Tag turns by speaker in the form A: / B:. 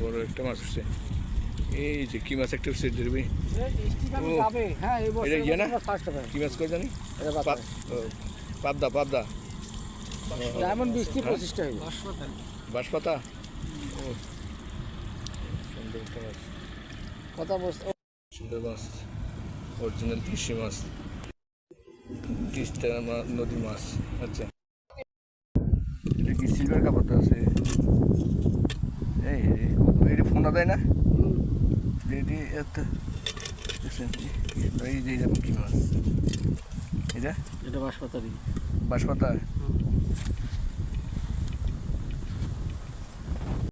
A: বড় একটা মাছ উঠছে। এই যে কি মাছ একটা উঠছে দেখবি
B: হ্যাঁ
A: এটা ইয়ে না? কি মাছ করে জানি? পাবদা পাবদা।
B: ডায়মন্ড বৃষ্টি
A: হ্যাঁ?
B: পঁচিশটা হইবে
A: বাঁশপাতা?
B: কথা বস্তা?
A: সুন্দর মাছ অরিজিনাল কৃষি মাছ। তিস্তা নদী মাছ আচ্ছা। এটা কি সিলভার কাপড় আছে? এই ফোনা দেয় না এটি এত এই যে কি মাছ? এটা?
B: এটা বাসপাতারি
A: বাঁশপাতা?